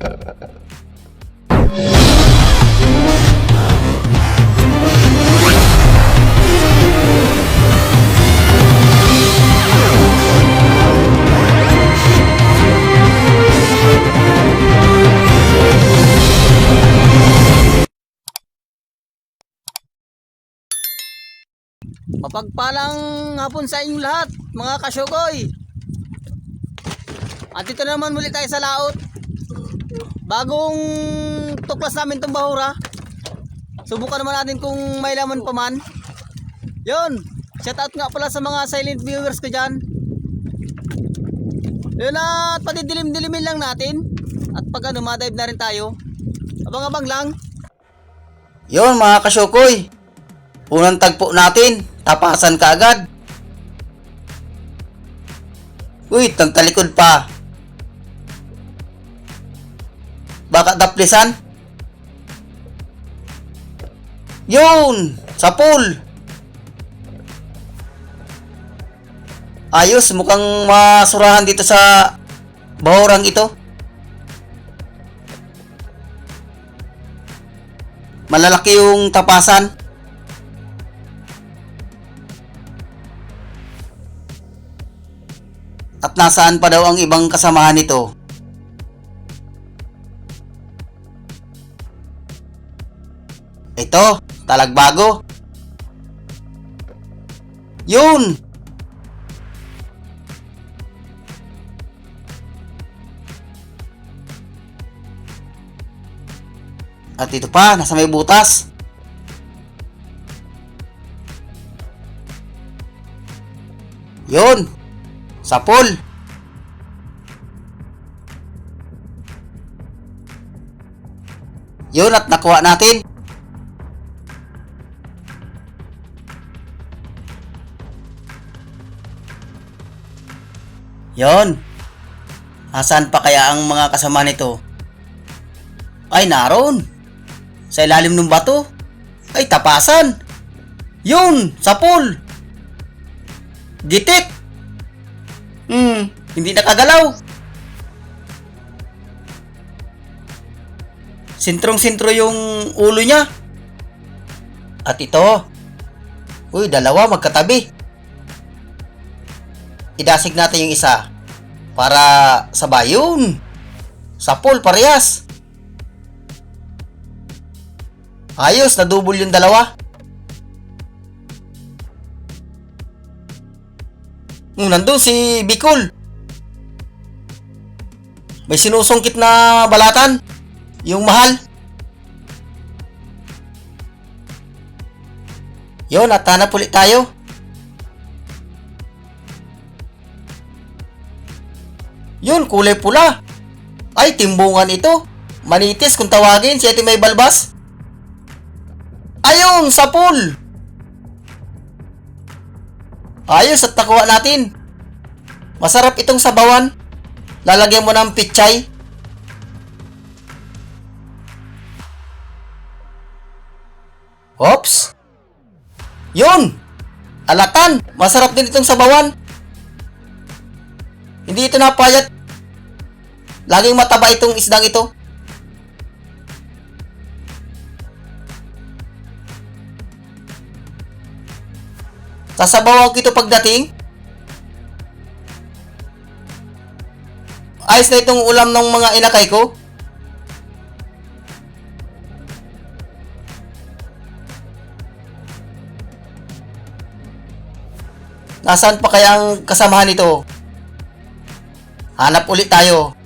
Mapagpalang hapon sa inyong lahat, mga kasyogoy. At ito na naman muli tayo sa laot. Bagong tuklas namin itong bahura. Subukan naman natin kung may laman pa man. Yun, shout out nga pala sa mga silent viewers ko dyan. Yun at patidilim-dilimin lang natin. At pag ano, madive na rin tayo. Abang-abang lang. Yon mga kasyokoy. Unang tagpo natin, tapasan ka agad. Uy, tagtalikod pa. Baka daplisan? Yun! Sa pool! Ayos, mukhang masurahan dito sa bahurang ito. Malalaki yung tapasan. At nasaan pa daw ang ibang kasamahan nito? Ito, talagbago. Yun! At ito pa, nasa may butas. Yun! Sa pool. Yun at nakuha natin. Yon. Asan pa kaya ang mga kasama nito? Ay, naroon. Sa ilalim ng bato. Ay, tapasan. Yun, sa pool. Gitik. Hmm, hindi nakagalaw. Sintrong-sintro yung ulo niya. At ito. Uy, dalawa magkatabi. Idasig natin yung isa. Para sabay yun. Sa pool, parehas. Ayos, nadubol yung dalawa. Hmm, nandun si Bicol. May sinusungkit na balatan. Yung mahal. Yun, at hanap ulit tayo. Yun, kulay pula. Ay, timbungan ito. Manitis kung tawagin, si Ate may balbas. Ayun, sa pool. Ayos at nakuha natin. Masarap itong sabawan. Lalagyan mo ng pichay. Oops. Yun! Alatan! Masarap din itong sabawan. Hindi ito napayat. Laging mataba itong isdang ito. Sasabawan ko ito pagdating. Ayos na itong ulam ng mga inakay ko. Nasaan pa kaya ang kasamahan nito? Hanap ulit tayo.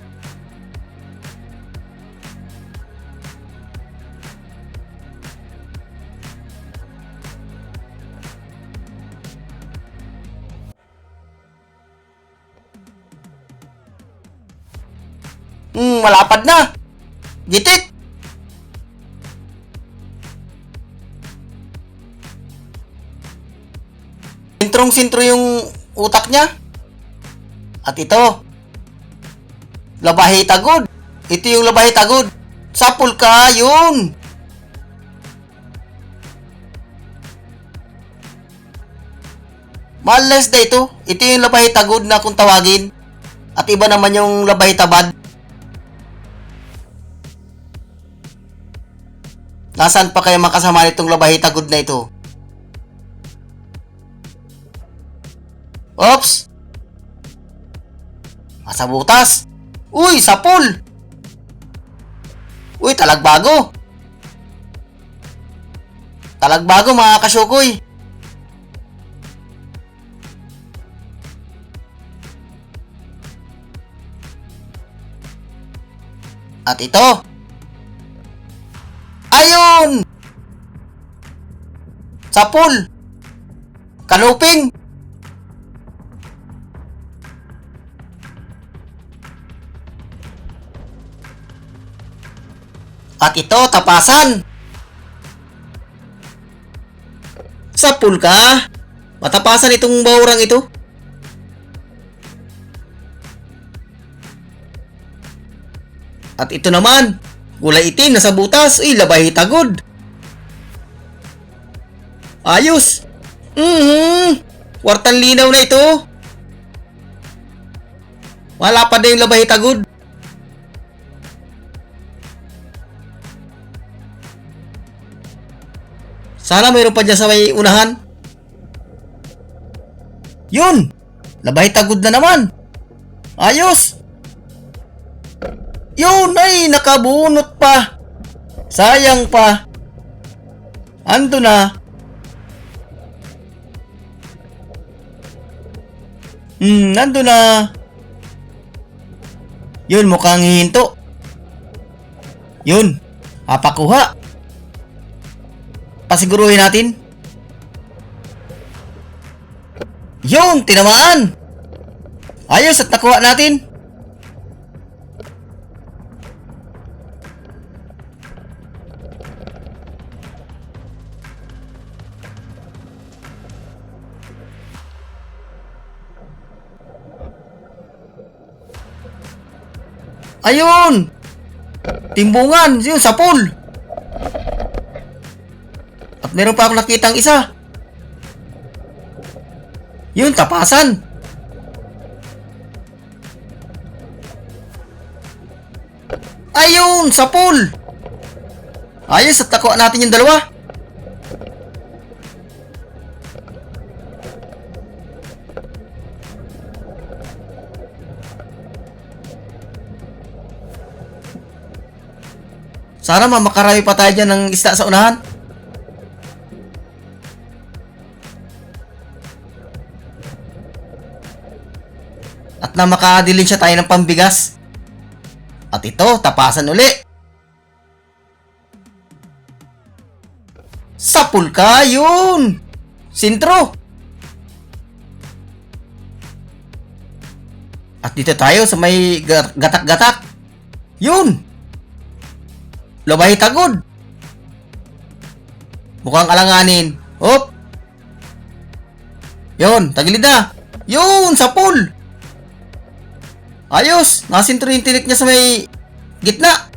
Hmm, malapad na. Gitik. Sintrong-sintro yung utak niya. At ito. Labahi tagod. Ito yung labahi tagod. Sapul ka, yun. Males na ito. Ito yung labahi tagod na kung tawagin. At iba naman yung labahi tabad. Nasaan pa kaya makasama nitong labahitagod na ito? Oops! Nasa butas! Uy, sapul! Uy, talagbago! Talagbago mga kasyukoy! At ito. Ayun! Sapul! Kanuping! At ito, tapasan! Sapul ka? Matapasan itong bawrang ito? At ito naman, gulay itim na sa butas, uy, labay tagod. Ayos. Mhm. Kwartang linaw na ito. Wala pa din yung labay tagod. Sana mayroon pa dyan sa may unahan. Yun! Labay tagod na naman. Ayos! Yun ay nakabunot pa. Sayang pa. Ando na. Hmm, nando na. Yun, mukhang hihinto. Yun, papakuha. Pasiguruhin natin. Yun, tinamaan. Ayos at nakuha natin. Ayun! Timbungan! Yun, sa pool! Meron pa akong nakitang isa. Yun, tapasan! Ayun! Sa pool! Ayos, at nakuha natin yung dalawa. Sana ma, makarami pa tayo dyan ng isda sa unahan. At na makadilin siya tayo ng pambigas. At ito, tapasan uli. Sapul ka, yun! Sintro! At dito tayo sa may gatak-gatak. Yun! Labay tagod. Mukhang alanganin. Hop! Yun, tagilid na. Yun, sa pool. Ayos, nasintro yung tinik niya sa may gitna.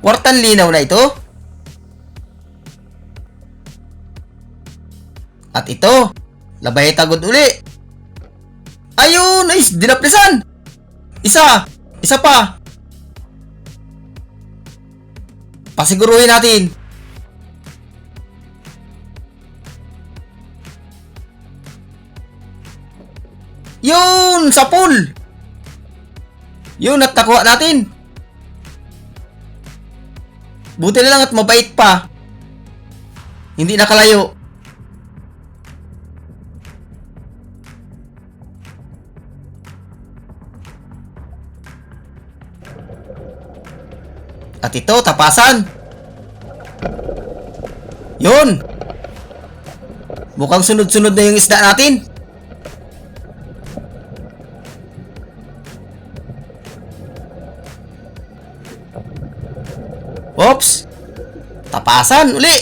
Kwartan linaw na ito. At ito, labay tagod uli. Ayun, nice, dinaplisan. Isa! Isa pa! Pasiguruhin natin. Yun! Sa pool! Yun, at nakuha natin. Buti na lang at mabait pa. Hindi nakalayo. At ito, tapasan. Yun. Mukhang sunod-sunod na yung isda natin. Oops. Tapasan uli.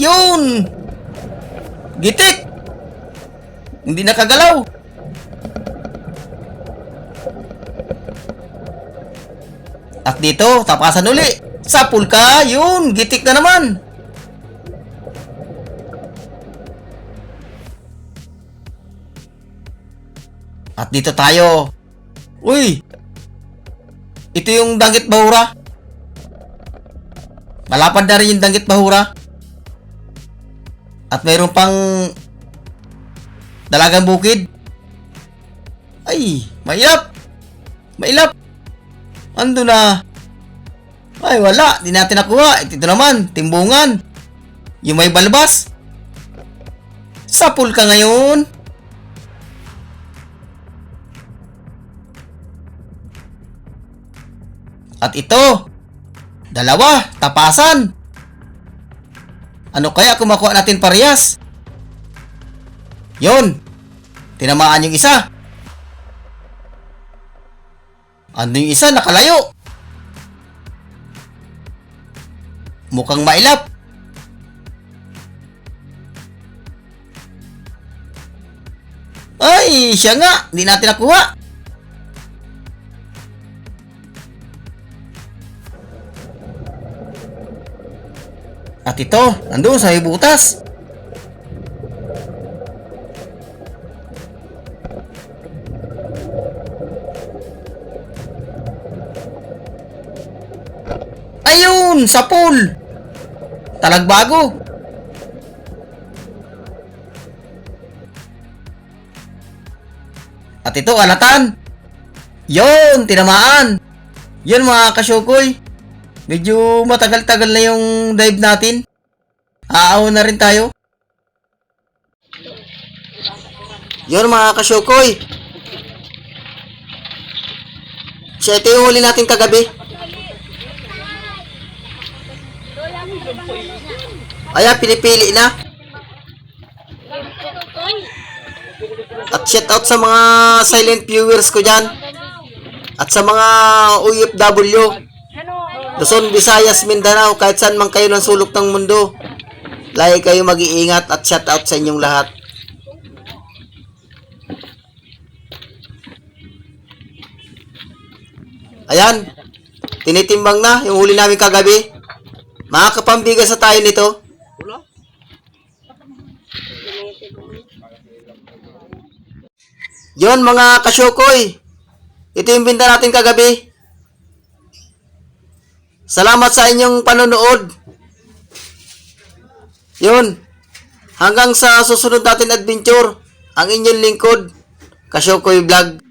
Yun. Gitik. Hindi nakagalaw. At dito, tapasan uli. Sapul ka, yun, gitik na naman. At dito tayo. Uy! Ito yung danggit bahura. Malapad na rin yung danggit bahura. At mayroon pang dalagang bukid. Ay, mailap. Mailap. Ando na. Ay, wala. Di natin nakuha. Ito naman, timbungan. Yung may balbas. Sapul ka ngayon. At ito, dalawa, tapasan. Ano kaya kung makuha natin parehas? Yon, tinamaan yung isa. Ano yung isa, nakalayo. Mukhang mailap. Ay, siya nga, hindi natin nakuha. At ito, nandun sa butas. Ayun, sa pool. Talagbago. At ito, alatan. Yon, tinamaan. Yun mga kasyukoy. Medyo matagal-tagal na yung dive natin. Aaw na rin tayo. Yun mga kasyukoy. Siya ito yung huli natin kagabi. Ayan, pinipili na. At shout out sa mga silent viewers ko dyan. At sa mga OFW. Luzon, Visayas, Mindanao, kahit saan man kayo ng sulok ng mundo. Lagi kayo mag-iingat at shout out sa inyong lahat. Ayan, tinitimbang na yung huli namin kagabi. Makakapambigas sa tayo nito. Yon mga kasyokoy. Ito yung binta natin kagabi. Salamat sa inyong panonood. Yun. Hanggang sa susunod natin adventure, ang inyong lingkod, Kasyokoy Vlog.